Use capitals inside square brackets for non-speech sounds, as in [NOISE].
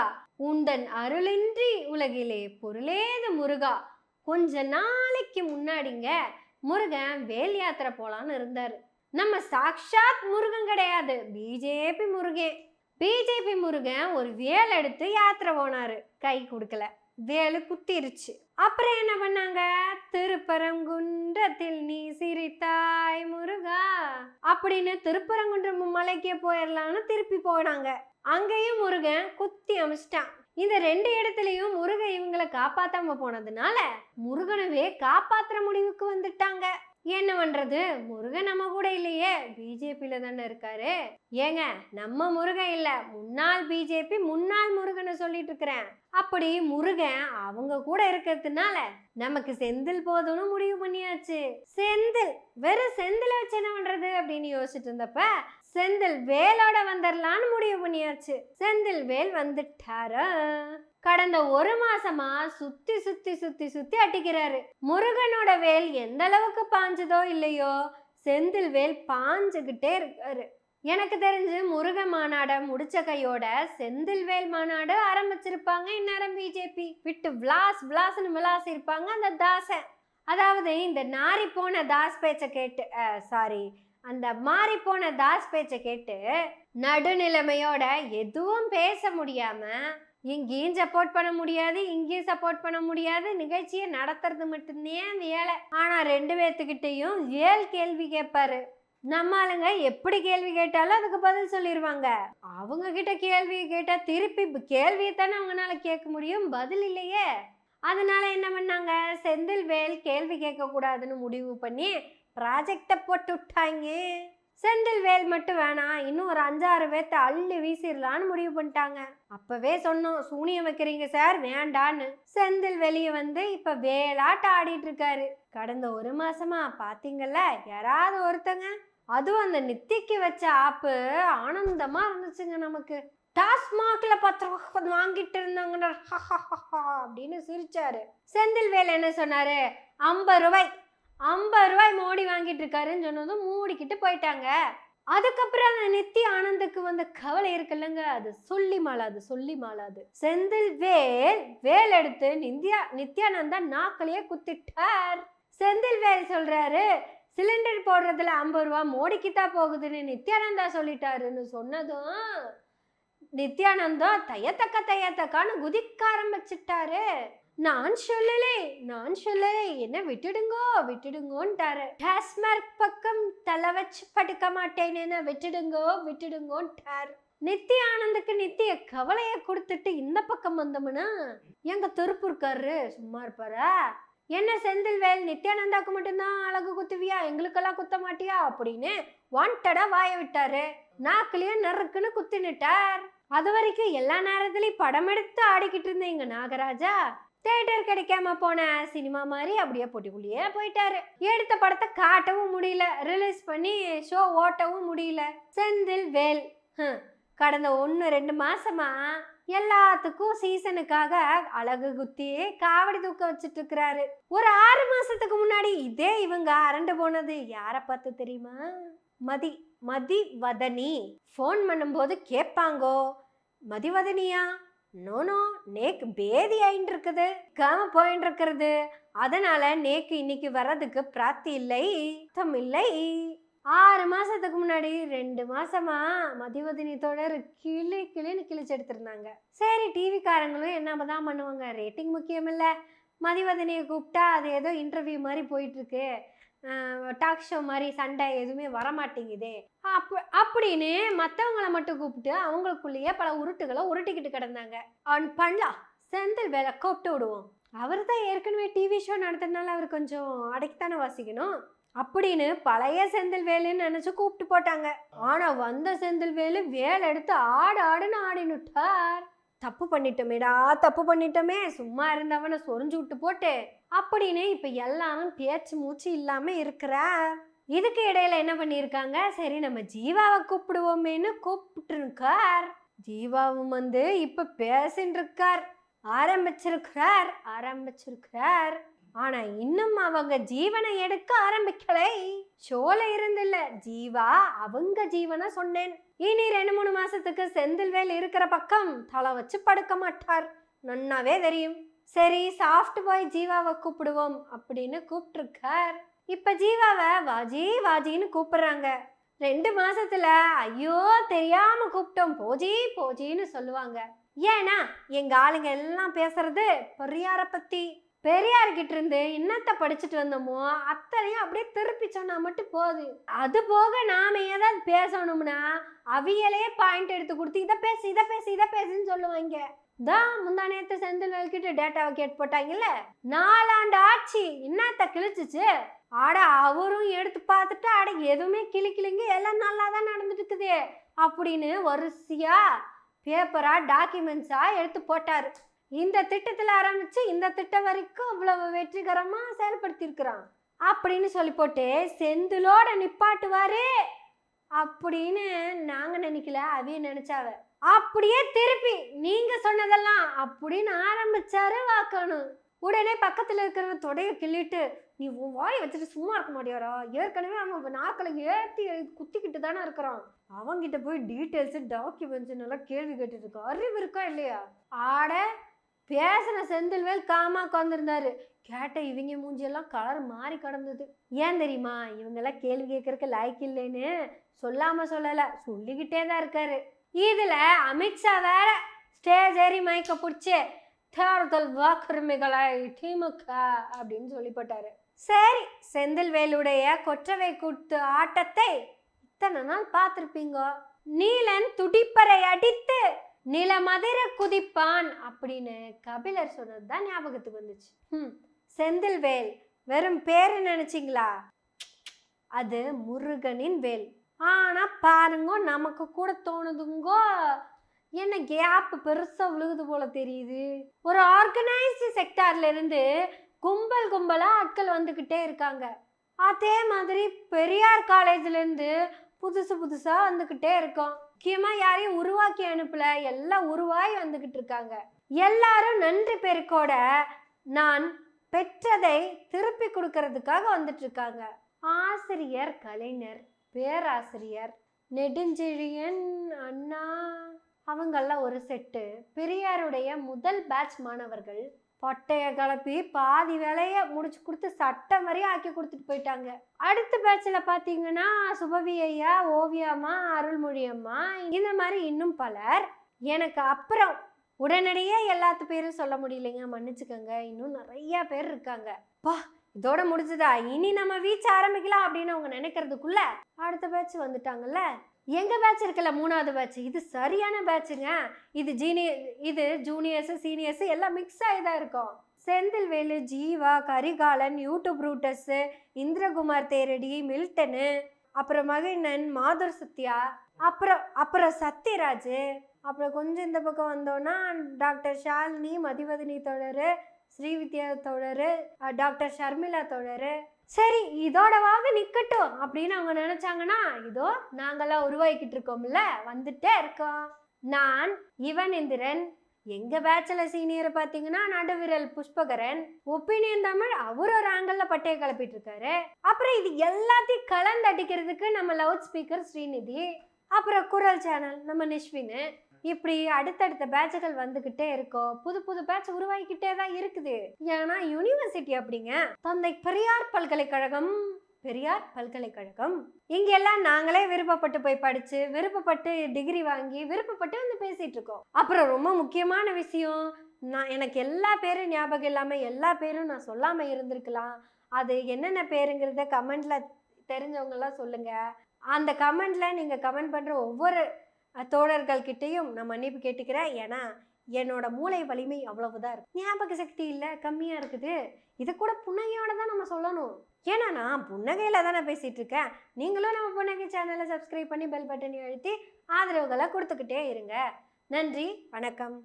முருகா உந்தன் அருளின்றி உலகிலே பொருளேது முருகா. கொஞ்ச நாளைக்கு முன்னாடிங்க முருகன் வேல் யாத்திரை போலான்னு இருந்தாரு. நம்ம சாக்ஷாத் முருகன் கிடையாது. பிஜேபி முருகன் பிஜேபி முருகன் ஒரு வேல் எடுத்து யாத்திரை போனாரு. கை கொடுக்கல. வேலு குத்திருச்சு. அப்புறம் என்ன பண்ணாங்க? திருப்பரங்குன்றத்தில் நீ சிரித்தாய் முருகா. அப்படின்னு திருப்பரங்குன்றம் மலைக்கே போயிடலான்னு திருப்பி போனாங்க. அங்கேயும் முருகன் குத்தி அமிச்சிட்டான். இந்த ரெண்டு இடத்துலயும் முருகன் இவங்களை காப்பாத்தாம போனதுனால முருகனவே காப்பாத்துற முடிவுக்கு வந்துட்டாங்க. என்ன பண்ணுறது முருகன் நம்ம கூட இல்லையே. பிஜேபியில தானே இருக்காரு. ஏங்க நம்ம முருகன் இல்லை. முன்னாள் பிஜேபி முன்னாள் முருகனை சொல்லிட்டு இருக்கிறேன். அப்படி முருகன் அவங்க கூட இருக்கிறதுனால நமக்கு செந்தில் போதும்னு முடிவு பண்ணியாச்சு. செந்தில் வெறும் செந்தில வச்சு என்ன பண்ணுறது அப்படின்னு யோசிச்சுட்டு இருந்தப்ப செந்தில் வேலோட வந்துடலான்னு முடிவு பண்ணியாச்சு. செந்தில் வேல் வந்துட்டாரா. கடந்த ஒரு மாசமா சுத்தி சுத்தி சுத்தி சுத்தி அட்டிக்கிறாரு முருகனோட வேல் எந்த அளவுக்கு பாஞ்சதோ இல்லையோ செந்தில் வேல் பாஞ்சுக்கிட்டே இருக்காரு. எனக்கு தெரிஞ்சு முருக மாநாட முடிச்ச கையோட செந்தில் வேல் மாநாடு ஆரம்பிச்சிருப்பாங்க இந்நேரம் பிஜேபி விட்டு விளாஸ் விளாஸ்னு விளாஸ் இருப்பாங்க அந்த தாசன். அதாவது இந்த நாரி போன தாஸ் பேச்சை கேட்டு சாரி அந்த மாறி போன தாஸ் பேச்சை கேட்டு நடுநிலைமையோட எதுவும் பேச முடியாம இங்கேயும் சப்போர்ட் பண்ண முடியாது இங்கேயும் சப்போர்ட் பண்ண முடியாது நிகழ்ச்சியை நடத்துறது மட்டும்தான் வேலை ஆனா ரெண்டு பேர்த்துக்கிட்டையும் ஏழு கேள்வி கேட்பாரு நம்ம ஆளுங்க எப்படி கேள்வி கேட்டாலும் அதுக்கு பதில் சொல்லிடுவாங்க அவங்க கிட்ட கேள்வி கேட்டால் திருப்பி கேள்வியை தானே அவங்களால கேட்க முடியும் பதில் இல்லையே. அதனால என்ன பண்ணாங்க? செந்தில் வேல் கேள்வி கேட்கக்கூடாதுன்னு முடிவு பண்ணி ப்ராஜெக்டை போட்டு விட்டாங்க செந்தில் வேல் மட்டும் வேணாம் இன்னும் ஒரு அஞ்சாறு பேர்த்த அள்ளி வீசிடலான்னு முடிவு பண்ணிட்டாங்க. அப்பவே சொன்னோம் சூனியம் வைக்கிறீங்க சார் வேண்டான்னு. செந்தில் வெளியே வந்து இப்ப வேலாட்ட ஆடிட்டு இருக்காரு கடந்த ஒரு மாசமா பாத்தீங்கல்ல யாராவது ஒருத்தங்க. அதுவும் அந்த நித்திக்கு வச்ச ஆப்பு ஆனந்தமா இருந்துச்சுங்க நமக்கு. டாஸ்மாக்ல பத்து ரூபா வாங்கிட்டு இருந்தாங்க [LAUGHS] அப்படின்னு சிரிச்சாரு. செந்தில் வேல் என்ன சொன்னாரு? ஐம்பது ரூபாய். ஐம்பது ரூபாய் மோடி வாங்கிட்டு இருக்காருன்னு சொன்னதும் மூடிக்கிட்டு போயிட்டாங்க. அதுக்கப்புறம் அந்த நித்தி ஆனந்துக்கு வந்த கவலை இருக்குல்லங்க அது சொல்லி மாளாது சொல்லி மாளாது. செந்தில் வேல் வேல் எடுத்து நித்யா நித்யானந்தா நாக்களையே குத்திட்டார். செந்தில் வேல் சொல்றாரு சிலிண்டர் போடுறதுல ஐம்பது ரூபா மோடிக்கு தான் போகுதுன்னு நித்யானந்தா சொல்லிட்டாருன்னு சொன்னதும் நித்யானந்தம் தையத்தக்க தையத்தக்கான்னு குதிக்க ஆரம்பிச்சிட்டாரு. நான் சொல்லலே நான் சொல்லலே. என்ன விட்டுடுங்கோ விட்டுடுங்கோன்ட்டாரு. டாஸ்மார்க் பக்கம் தலை வச்சு படுக்க மாட்டேன்னு விட்டுடுங்கோ விட்டுடுங்கோன்ட்டாரு. நித்தி ஆனந்துக்கு நித்திய கவலைய கொடுத்துட்டு இந்த பக்கம் வந்தோம்னா எங்க திருப்பூர்காரரு சும்மா இருப்பாரா? என்ன செந்தில் வேல் நித்யானந்தாக்கு மட்டும்தான் அழகு குத்துவியா? எங்களுக்கெல்லாம் குத்த மாட்டியா? அப்படின்னு வாண்டடா வாய விட்டாரு. நாக்குலயே நறுக்குன்னு குத்தினுட்டார். அது வரைக்கும் எல்லா நேரத்துலயும் படம் எடுத்து ஆடிக்கிட்டு இருந்தேன் எங்க நாகராஜா. தேட்டர் கிடைக்காம போன சினிமா மாதிரி அப்படியே போட்டிக்குள்ளேயே போயிட்டாரு. எடுத்த படத்தை காட்டவும் முடியல. ரிலீஸ் பண்ணி ஷோ ஓட்டவும் முடியல. செந்தில் வேல் கடந்த ஒன்று ரெண்டு மாசமா எல்லாத்துக்கும் சீசனுக்காக அழகு குத்தி காவடி தூக்க வச்சுட்டு இருக்கிறாரு ஒரு ஆறு மாசத்துக்கு முன்னாடி இதே இவங்க அரண்டு போனது யாரை பார்த்து தெரியுமா? மதி மதி வதனி ஃபோன் பண்ணும்போது கேட்பாங்கோ மதிவதனியா? நோனோ நேக்கு பேதி ஆயின்னு இருக்குது காம போயின்னு இருக்கிறது அதனால நேக்கு இன்னைக்கு வர்றதுக்கு பிராப்தி இல்லை யுத்தம் இல்லை. ஆறு மாசத்துக்கு முன்னாடி ரெண்டு மாசமா மதிவதனி கிளி கிளின்னு கிழிச்சு எடுத்திருந்தாங்க. சரி டிவிக்காரங்களும் என்ன தான் பண்ணுவாங்க? ரேட்டிங் முக்கியம் இல்லை மதிவதனியை கூப்பிட்டா அது ஏதோ இன்டர்வியூ மாதிரி போயிட்டு இருக்கு டாக் ஷோ மாதிரி சண்டை எதுவுமே வரமாட்டேங்குதே. அப்ப அப்படின்னு மற்றவங்கள மட்டும் கூப்பிட்டு அவங்களுக்குள்ளேயே பல உருட்டுகளை உருட்டிக்கிட்டு கிடந்தாங்க. அவன் பண்ணலாம் செந்தில் வேலை கூப்பிட்டு விடுவோம். அவர் தான் ஏற்கனவே டிவி ஷோ நடத்துறதுனால அவர் கொஞ்சம் அடக்கித்தானே வாசிக்கணும். அப்படின்னு பழைய செந்தில் வேலுன்னு நினச்சி கூப்பிட்டு போட்டாங்க. ஆனால் வந்த செந்தில் வேலு வேலை எடுத்து ஆடு ஆடுன்னு ஆடினுட்டார். தப்பு பண்ணிட்டோமேடா தப்பு பண்ணிட்டோமே சும்மா இருந்தவனை சொரிஞ்சு விட்டு போட்டு அப்படின்னு இப்போ எல்லாரும் பேச்சு மூச்சு இல்லாமல் இருக்கிறா இதுக்கு இடையில என்ன பண்ணியிருக்காங்க? சரி நம்ம ஜீவாவை கூப்பிடுவோமேன்னு கூப்பிட்டுருக்கார். ஜீவாவும் வந்து இப்போ பேசின்னு இருக்கார் ஆரம்பிச்சிருக்கிறார் ஆரம்பிச்சிருக்கிறார். ஆனா இன்னும் அவங்க ஜீவனை எடுக்க ஆரம்பிக்கலை. ஷோல இருந்தில்ல ஜீவா அவங்க ஜீவனை சொன்னேன். இனி ரெண்டு மூணு மாசத்துக்கு செந்தில்வேல் இருக்கிற பக்கம் தலை வச்சு படுக்க மாட்டார். நன்னாவே தெரியும். சரி சாஃப்ட் பாய் ஜீவாவை கூப்பிடுவோம் அப்படின்னு கூப்பிட்டுருக்கார். இப்ப ஜீவாவை வாஜி வாஜின்னு கூப்பிடுறாங்க. ரெண்டு மாசத்துல ஐயோ தெரியாம கூப்பிட்டோம். போஜி போஜின்னு சொல்லுவாங்க. ஏன்னா எங்க ஆளுங்க எல்லாம் பேசுறது பெரியார பத்தி. பெரியார்கிட்ட இருந்து என்னத்தை படிச்சுட்டு வந்தோமோ அத்தனையும் அப்படியே திருப்பி சொன்னா மட்டும் போகுது அது போக நாம ஏதாவது பேசணும்னா அவியலே பாயிண்ட் எடுத்து கொடுத்து இதை பேசு இதை பேசு இதை பேசுன்னு சொல்லுவாங்க. தான் முந்தா நேரத்து செந்தில் கிட்ட டேட்டாவை கேட்டு போட்டாங்கல்ல? நாலாண்டு ஆட்சி என்னத்த கிழிச்சிச்சு. ஆட அவரும் எடுத்து பார்த்துட்டு ஆட எதுவுமே கிளிக்கிளிங்க எல்லாம் நல்லா தான் நடந்துட்டு இருக்குது அப்படின்னு வரிசையா பேப்பரா டாக்குமெண்ட்ஸா எடுத்து போட்டாரு. இந்த திட்டத்தில் ஆரம்பித்து இந்த திட்டம் வரைக்கும் அவ்வளவு வெற்றிகரமாக செயல்படுத்தியிருக்கிறான். அப்படின்னு சொல்லி போட்டு செந்திலோட நிப்பாட்டுவாரு அப்படின்னு நாங்கள் நினைக்கல அவிய நினைச்சாவ. அப்படியே திருப்பி நீங்க சொன்னதெல்லாம் அப்படின்னு ஆரம்பிச்சாரு வாக்கணும் உடனே பக்கத்தில் இருக்கிற தொடையை கிள்ளிட்டு நீ உன் வச்சுட்டு சும்மா இருக்க மாட்டியாரா ஏற்கனவே அவன் நாக்களை ஏற்றி குத்திக்கிட்டு தானே இருக்கிறான். அவங்கிட்ட போய் டீட்டெயில்ஸு டாக்குமெண்ட்ஸ் நல்லா கேள்வி கேட்டுட்டு இருக்கா? அறிவு இருக்கா இல்லையா? ஆட பேசின செந்தில்வேல் காமா உட்காந்துருந்தாரு கேட்ட இவங்க மூஞ்சியெல்லாம் கலர் மாறி கடந்தது. ஏன் தெரியுமா? இவங்கெல்லாம் கேள்வி கேட்கறக்கு லாய்க்கு இல்லைன்னு சொல்லாம சொல்லல. சொல்லிக்கிட்டே தான் இருக்காரு. இதுல அமித்ஷா வேற ஸ்டேஜ் ஏறி மயக்க பிடிச்சி தேர்தல் வாக்குரிமைகளை திமுக அப்படின்னு சொல்லிப்பட்டாரு. சரி செந்தில்வேலுடைய கொற்றவை கூட்டு ஆட்டத்தை இத்தனை நாள் பார்த்துருப்பீங்க? நீலன் துடிப்பறை அடித்து நிலமதிர குதிப்பான் அப்படின்னு கபிலர் சொன்னது தான் ஞாபகத்துக்கு வந்துச்சு. ம் செந்தில்வேல் வெறும் பேரு நினைச்சிங்களா? அது முருகனின் வேல். ஆனா பாருங்க நமக்கு கூட தோணுதுங்கோ. என்ன கேப் பெருசா விழுகுது போல தெரியுது. ஒரு ஆர்கனைஸ்டு செக்டார்ல இருந்து கும்பல் கும்பலா ஆட்கள் வந்துக்கிட்டே இருக்காங்க. அதே மாதிரி பெரியார் காலேஜ்ல இருந்து புதுசு புதுசா வந்துக்கிட்டே இருக்கோம். முக்கியமாக யாரையும் உருவாக்கி அனுப்பல. எல்லாம் உருவாகி வந்துக்கிட்டு இருக்காங்க. எல்லாரும் நன்றி பெருக்கோட நான் பெற்றதை திருப்பி கொடுக்கறதுக்காக வந்துட்டு இருக்காங்க. ஆசிரியர் கலைஞர் பேராசிரியர் நெடுஞ்செழியன் அண்ணா. அவங்கெல்லாம் ஒரு செட்டு. பெரியாருடைய முதல் பேட்ச் மாணவர்கள் பொட்டையை கிளப்பி பாதி வேலையை முடிச்சு கொடுத்து சட்டம் வரையும் ஆக்கி கொடுத்துட்டு போயிட்டாங்க. அடுத்த பேட்சில் பார்த்தீங்கன்னா சுபவி ஐயா ஓவியம்மா அருள்மொழி அம்மா இந்த மாதிரி இன்னும் பலர். எனக்கு அப்புறம் உடனடியே எல்லாத்து பேரும் சொல்ல முடியலைங்க. மன்னிச்சுக்கோங்க. இன்னும் நிறைய பேர் இருக்காங்க. பா இதோட முடிஞ்சதா? இனி நம்ம வீச்ச ஆரம்பிக்கலாம் அப்படின்னு அவங்க நினைக்கிறதுக்குள்ள அடுத்த பேட்ச் வந்துட்டாங்கல்ல? எங்கள் பேட்ச் இருக்கல மூணாவது பேட்ச் இது சரியான பேட்சுங்க இது ஜீனிய இது ஜூனியர்ஸு சீனியர்ஸு எல்லாம் மிக்ஸ் ஆகி தான் இருக்கும். செந்தில்வேலு ஜீவா கரிகாலன் யூடியூப் ரூட்டர்ஸு இந்திரகுமார் தேரடி மில்டனு அப்புறம் மகிழன் மாதுர் சத்யா அப்புறம் அப்புறம் சத்யராஜ். அப்புறம் கொஞ்சம் இந்த பக்கம் வந்தோன்னா டாக்டர் ஷாலினி மதிவதனி தொடர் ஸ்ரீவித்யா தோழர் டாக்டர் ஷர்மிளா தோழர் சரி இதோடவாவது நிக்கட்டும் அப்படின்னு அவங்க நினைச்சாங்கன்னா இதோ நாங்கெல்லாம் உருவாக்கிட்டு இருக்கோம்ல வந்துட்டே இருக்கோம். நான் இவனேந்திரன் எங்க பேட்ச்ல சீனியரை பாத்தீங்கன்னா நடுவிரல் புஷ்பகரன் ஒப்பீனியன் தமிழ் அவர் ஒரு ஆங்கிள் பட்டைய கிளப்பிட்டு இருக்காரு அப்புறம் இது எல்லாத்தையும் கலந்தடிக்கிறதுக்கு நம்ம லவுட் ஸ்பீக்கர் ஸ்ரீநிதி அப்புறம் குரல் சேனல் நம்ம நிஷ்வின்னு இப்படி அடுத்தடுத்த பேட்சுகள் வந்துகிட்டே இருக்கோம் புது புது பேட்ச் உருவாகிக்கிட்டே தான் இருக்குது. ஏன்னா யூனிவர்சிட்டி அப்படிங்க. தந்தை பெரியார் பல்கலைக்கழகம் பெரியார் பல்கலைக்கழகம். இங்கெல்லாம் நாங்களே விருப்பப்பட்டு போய் படிச்சு விருப்பப்பட்டு டிகிரி வாங்கி விருப்பப்பட்டு வந்து பேசிட்டு இருக்கோம். அப்புறம் ரொம்ப முக்கியமான விஷயம் நான் எனக்கு எல்லா பேரும் ஞாபகம் இல்லாமல் எல்லா பேரும் நான் சொல்லாமல் இருந்திருக்கலாம். அது என்னென்ன பேருங்கிறத கமெண்ட்ல தெரிஞ்சவங்கெல்லாம் சொல்லுங்க. அந்த கமெண்ட்ல நீங்கள் கமெண்ட் பண்ணுற ஒவ்வொரு தோழர்கள்கிட்டையும் நான் மன்னிப்பு கேட்டுக்கிறேன். ஏன்னா என்னோட மூளை வலிமை அவ்வளவுதான் இருக்கு. ஞாபக சக்தி இல்லை கம்மியாக இருக்குது. இதை கூட புன்னகையோட தான் நம்ம சொல்லணும். ஏன்னா நான் புன்னகையில் தானே பேசிகிட்டு இருக்கேன். நீங்களும் நம்ம புன்னகை சேனலை சப்ஸ்கிரைப் பண்ணி பெல் பட்டனை அழுத்தி ஆதரவுகளை கொடுத்துக்கிட்டே இருங்க. நன்றி வணக்கம்.